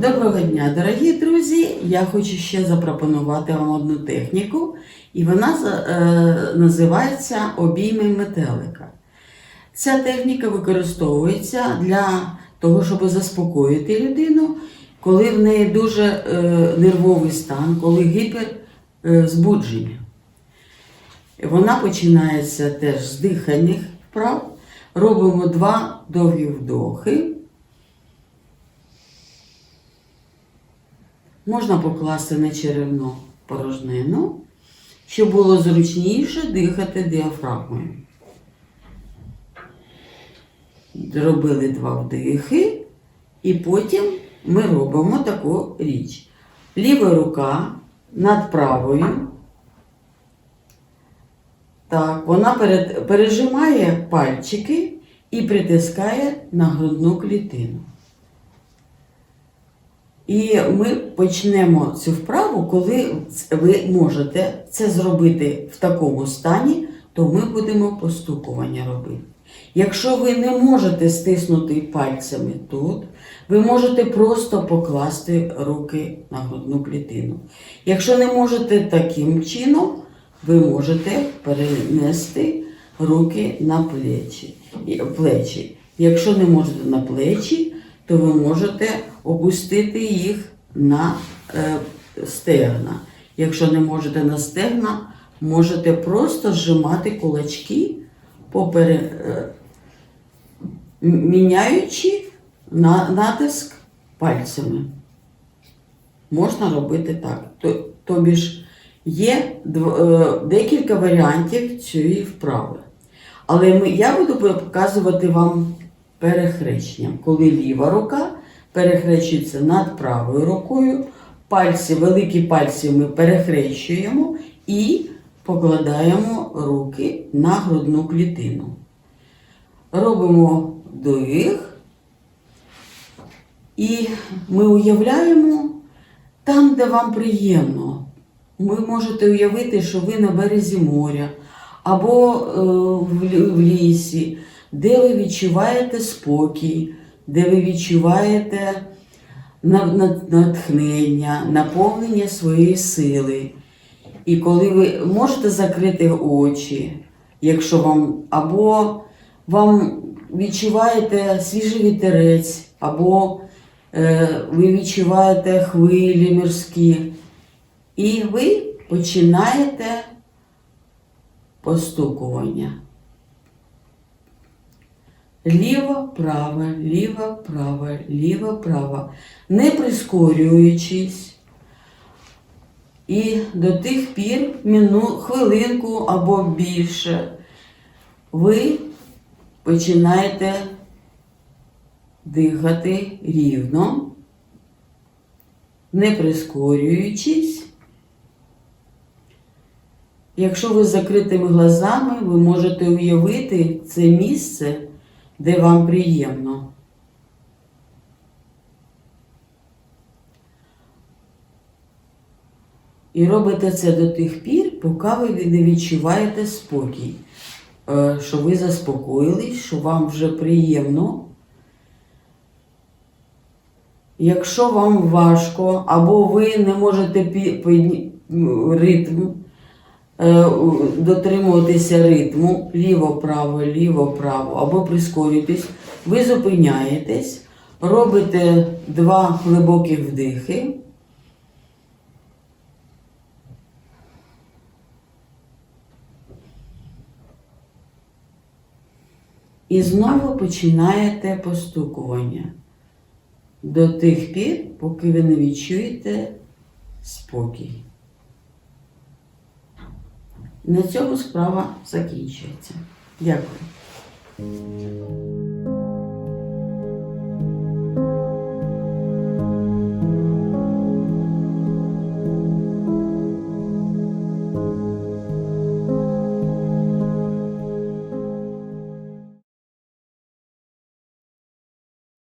Доброго дня, дорогі друзі! Я хочу ще запропонувати вам одну техніку, і вона е, називається обійми метелика. Ця техніка використовується для того, щоб заспокоїти людину, коли в неї дуже е, нервовий стан, коли гіперзбудження. Вона починається теж з дихальних вправ. Робимо два довгі вдохи. Можна покласти на черевну порожнину, щоб було зручніше дихати діафрагмою. Зробили два вдихи, і потім ми робимо таку річ. Ліва рука над правою. Так, вона перед, пережимає пальчики і притискає на грудну клітину. І ми почнемо цю вправу, коли ви можете це зробити в такому стані, то ми будемо постукування робити. Якщо ви не можете стиснути пальцями тут, ви можете просто покласти руки на грудну клітину. Якщо не можете таким чином, ви можете перенести руки на плечі. плечі. Якщо не можете на плечі, то ви можете опустити їх на е, стегна. Якщо не можете на стегна, можете просто зжимати кулачки, попере, е, міняючи на, натиск пальцями. Можна робити так. Тобі ж є е, декілька варіантів цієї вправи. Але ми, я буду показувати вам перехрещенням, коли ліва рука перехрещується над правою рукою, пальці, великі пальці ми перехрещуємо і покладаємо руки на грудну клітину. Робимо вдих. І ми уявляємо там, де вам приємно. Ви можете уявити, що ви на березі моря або е, в лісі, де ви відчуваєте спокій, де ви відчуваєте на- на- натхнення, наповнення своєї сили. І коли ви можете закрити очі, якщо вам або вам відчуваєте свіжий вітерець, або ви відчуваєте хвилі морські, і ви починаєте постукування. Ліво, право, ліво, право, ліво, право, не прискорюючись. І до тих пір міну, хвилинку або більше ви починаєте дихати рівно, не прискорюючись. Якщо ви з закритими глазами, ви можете уявити це місце, де вам приємно. І робите це до тих пір, поки ви не відчуваєте спокій, Е, що ви заспокоїлись, що вам вже приємно. Якщо вам важко, або ви не можете ритм, е, дотримуватися ритму ліво-право, ліво-право, або прискорюєтесь, ви зупиняєтесь, робите два глибоких вдихи. І знову починаєте постукування до тих пір, поки ви не відчуєте спокій. На цьому справа закінчується. Дякую.